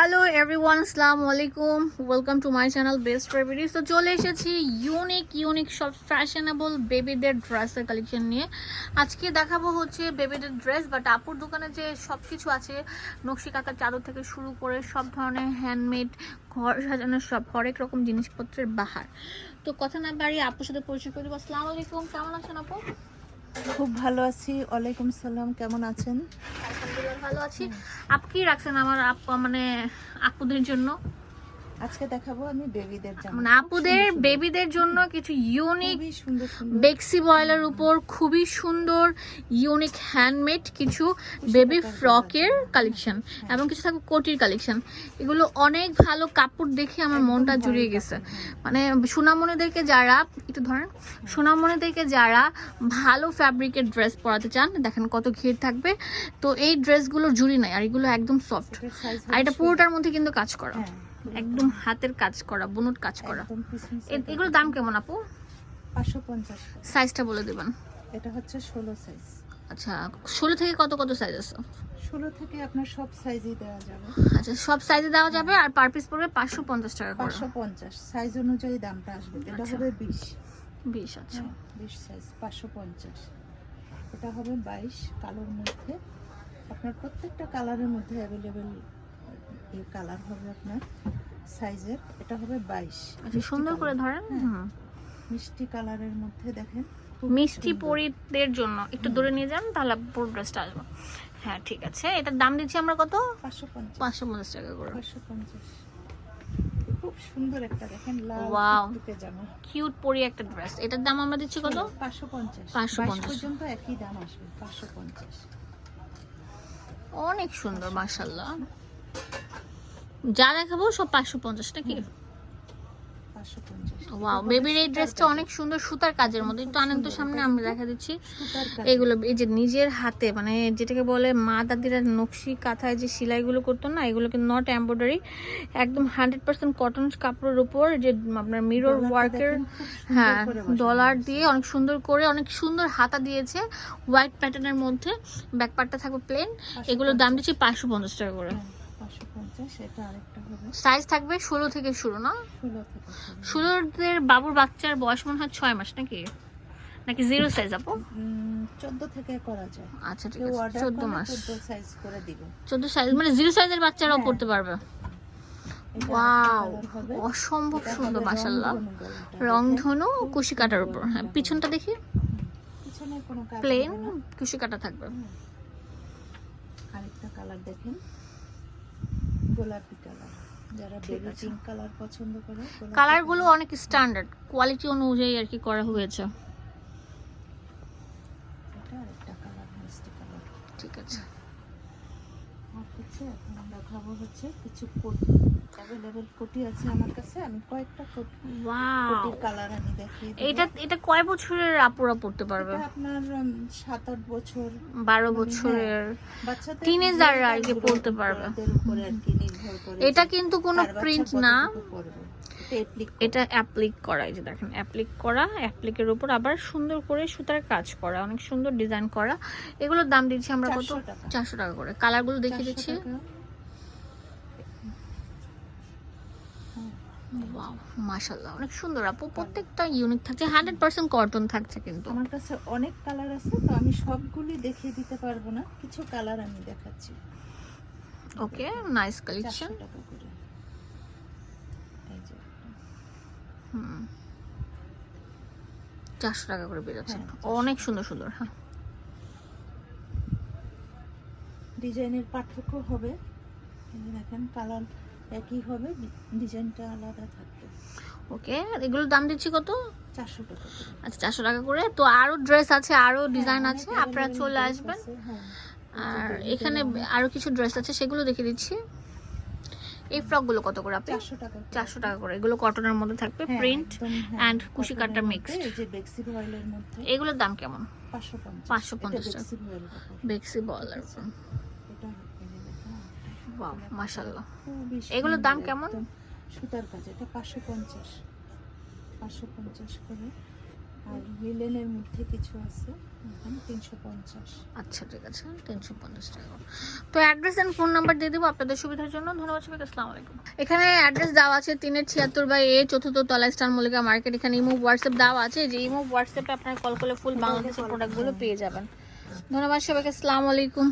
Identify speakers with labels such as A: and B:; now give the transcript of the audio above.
A: Hello everyone আসসালামু আলাইকুম welcome to my channel best রেভিডিস তো চলে এসেছি ইউনিক ইউনিক সব ফ্যাশনেবল বেবিদের ড্রেসের কালেকশন নিয়ে। আজকে দেখাবো হচ্ছে বেবিদের ড্রেস বাট আপুর দোকানে যে সব কিছু আছে, নকশি কাঁথার চাদর থেকে শুরু করে সব ধরনের হ্যান্ডমেড ঘর সাজানোর সব, হরেক রকম জিনিসপত্রের বাহার। তো কথা না বাড়িয়ে আপুর সাথে পরিচয় করে দেবো। আসসালামু আলাইকুম কেমন আছেন আপু?
B: খুব ভালো আছি। ওয়ালাইকুম সালাম, কেমন আছেন?
A: ভালো আছি। আপনি কি রাখছেন আমার আপ মানে আপুদের জন্য?
B: আজকে দেখাবো আমি বেবিদের জামা।
A: মানে আপুদের বেবিদের জন্য কিছু ইউনিক বেক্সি বয়েলের উপর খুবই সুন্দর ইউনিক হ্যান্ডমেড কিছু বেবি ফ্রকের কালেকশন এবং কিছু থাকবে কোটির কালেকশন এগুলো অনেক ভালো কাপড় দেখে আমার মনটা জুড়িয়ে গেছে। মানে সোনামণিদেরকে যারা একটু ধরেন সোনামণিদেরকে যারা ভালো ফ্যাব্রিকের ড্রেস পরাতে চান দেখেন কত ঘির থাকবে। তো এই ড্রেসগুলোর জুড়ি নাই আর এগুলো একদম সফট আর এটা পুরোটার মধ্যে কিন্তু কাজ করা।
B: হ্যাঁ।
A: একদম হাতের কাজ করা বুনুট কাজ করা। এগুলোর দাম কেমন আপু?
B: পাঁচশো পঞ্চাশ
A: সাইজটা বলে দেবেন।
B: এটা হচ্ছে ষোলো সাইজ
A: আচ্ছা ষোলো থেকে কত কত সাইজ আছে?
B: ষোলো থেকে আপনার সব সাইজই দেওয়া যাবে।
A: আচ্ছা সব সাইজে দেওয়া যাবে আর পার পিস পড়বে পাঁচশো পঞ্চাশ টাকা
B: পাঁচশো পঞ্চাশ সাইজ অনুযায়ী দামটা আসবে। এটা
A: আচ্ছা।
B: হবে বিশ।
A: বিশ আচ্ছা।
B: হ্যাঁ বিশ সাইজ পাঁচশো পঞ্চাশ। এটা হবে বাইশ কালোর মধ্যে। আপনার প্রত্যেকটা কালারের মধ্যে অ্যাভেলেবেল এই কালার হবে আপনার সাইজের এটা হবে বাইশ।
A: আচ্ছা সুন্দর করে ধরেন।
B: মিষ্টি কালারের মধ্যে দেখেন
A: মিষ্টি পরিদের জন্য। একটু দূরে নিয়ে যান তাহলে পুরো ড্রেসটা আসবে। হ্যাঁ ঠিক আছে। এটার দাম দিচ্ছি আমরা কত?
B: পাঁচশো পঞ্চাশ।
A: পাঁচশো পঞ্চাশ টাকা করে।
B: পাঁচশো পঞ্চাশ। খুব সুন্দর একটা দেখেন লাল.
A: কিউট পরি একটা ড্রেস। এটার দাম আমরা দিচ্ছি কত?
B: পাঁচশো পঞ্চাশ।
A: 550
B: বাইশ পর্যন্ত একই দাম আসবে পাঁচশো পঞ্চাশ।
A: অনেক সুন্দর মাশাল্লাহ যা দেখাবো সব পাঁচশো পঞ্চাশ নাকি? ওয়াও বেবির এই ড্রেসটা অনেক সুন্দর সুতার কাজের মধ্যে একটু আনন্দ সামনে আমি দেখা দিচ্ছি। এগুলো এই যে নিজের হাতে মানে যেটাকে বলে মা দাদিরা নকশি কাঁথায় যে সেলাইগুলো করতো না এগুলো কিন্তু নট এমব্রয়ডারি একদম হান্ড্রেড পার্সেন্ট কটন কাপড়ের উপর যে আপনার মিরর ওয়ার্কের হ্যাঁ ডলার দিয়ে অনেক সুন্দর করে অনেক সুন্দর হাতা দিয়েছে হোয়াইট প্যাটার্নের মধ্যে। ব্যাক পার্টটা থাকবে প্লেন এগুলোর দাম দিচ্ছি পাঁচশো পঞ্চাশ টাকা করে।
B: হ্যাঁ, পাঁচশো পঞ্চাশ এটা আরেকটা হবে।
A: সাইজ থাকবে ষোলো থেকে শুরু না?
B: ষোলো থেকে
A: ষোলোদের বাবুর বাচ্চার বয়স মনে হয় ছয় মাস নাকি? নাকি জিরো সাইজ আপু?
B: চোদ্দ থেকে করা যায়।
A: আচ্ছা ঠিক আছে চোদ্দ মাস।
B: চোদ্দ সাইজ করে দিব।
A: চোদ্দ সাইজ মানে জিরো সাইজের বাচ্চারাও
B: হ্যাঁ।
A: পড়তে পারবে। ওয়াও। অসম্ভব সুন্দর
B: হবে
A: মাসাল্লাহ
B: রংধনু
A: কুশি কাটার উপর। হ্যাঁ পিছনটা দেখি। প্লেন কুশি কাটা থাকবে।
B: আরেকটা কালার দেখেন। গোলাপি কালার যারা বেবি। পিঙ্ক কালার পছন্দ করে গোলাপি
A: কালারগুলো
B: colour।
A: অনেক স্ট্যান্ডার্ড কোয়ালিটি অনুযায়ী আর কি করা হয়েছে। ঠিক আছে।
B: হচ্ছে এখন দেখাবো হচ্ছে কিছু কোটি অ্যাভেলেবেল কোটি আছে আমার কাছে আমি কয়েকটা কোটি
A: ওয়াও
B: কোটির কালার আমি দেখিয়ে দেবো।
A: এটা এটা কয় বছরের আপুরা পড়তে পারবে
B: আপনার সাত আট বছর
A: বারো
B: মানে
A: বছরের
B: বাচ্চাদের
A: Teenager আর কি পড়তে পারবে।
B: উপরে আর কি নির্ভর করে
A: এটা কিন্তু কোনো প্রিন্ট না।
B: এটা অ্যাপ্লিক
A: করা এই যে দেখেন অ্যাপ্লিক করা অ্যাপ্লিকের উপর আবার সুন্দর করে সুতার কাজ করা অনেক সুন্দর ডিজাইন করা। এগুলোর দাম দিচ্ছি আমরা কত? চারশো টাকা। করে। কালারগুলো দেখিয়ে দিচ্ছি। মাশাল্লাহ অনেক সুন্দর আপু। প্রত্যেকটা ইউনিক থাকছে হান্ড্রেড পার্সেন্ট কটন থাকছে কিন্তু।
B: আমার কাছে অনেক কালার আছে তো আমি সবগুলি দেখিয়ে দিতে পারব না। কিছু কালার আমি দেখাচ্ছি।
A: ওকে নাইস কালেকশন
B: চারশো টাকা করে এই যে
A: হুম। চারশো টাকা করে বেরোচ্ছে
B: হ্যাঁ, 400
A: অনেক সুন্দর সুন্দর হ্যাঁ।
B: ডিজাইনের পার্থক্য হবে। দেখেন কালার একই হবে ডিজাইনটা আলাদা থাকবে।
A: ওকে এগুলোর দাম দিচ্ছি কত?
B: চারশো টাকা
A: আচ্ছা চারশো টাকা করে। তো আরও ড্রেস আছে আরও ডিজাইন
B: হ্যাঁ,
A: আছে আপনারা চলে আসবেন।
B: হ্যাঁ।
A: আর এখানে
B: design
A: আরও কিছু ড্রেস আছে সেগুলো দেখে দিচ্ছি। এই ফ্রকগুলো কত করে আপনি?
B: চারশো টাকা করে।
A: চারশো টাকা করে। এগুলো কটনের মধ্যে থাকবে প্রিন্ট
B: একদম, হ্যাঁ,
A: কুশি
B: cotton-এর
A: কাটা
B: মধ্যে,
A: mixed।
B: এই যে বেক্সি ভয়েলের মধ্যে।
A: এগুলোর দাম কেমন?
B: পাঁচশো পঞ্চাশ।
A: 550 টাকা।
B: বেক্সি
A: বলার মাশাআল্লাহ। এগুলোর দাম কেমন?
B: সুতার কাজ এটা পাঁচশো পঞ্চাশ। পাঁচশো পঞ্চাশ করে। আর লিলেনের মধ্যে কিছু আছে তিনশো পঞ্চাশ।
A: আচ্ছা ঠিক আছে তিনশো পঞ্চাশ টাকা। তো অ্যাড্রেস অ্যান্ড ফোন নাম্বার দিয়ে দেবো আপনাদের সুবিধার জন্য। ধন্যবাদ সবাইকে আসসালামু আলাইকুম। এখানে অ্যাড্রেস দেওয়া আছে তিনের ছিয়াত্তর বাই এ চতুর্থ তলা স্টার মল্লিকা মার্কেট। এখানে ইমো হোয়াটসঅ্যাপ দেওয়া আছে। যে ইমো হোয়াটসঅ্যাপে আপনারা কল করলে ফুল বাংলাদেশের প্রোডাক্টগুলো পেয়ে যাবেন। ধন্যবাদ সবাইকে আসসালামু আলাইকুম।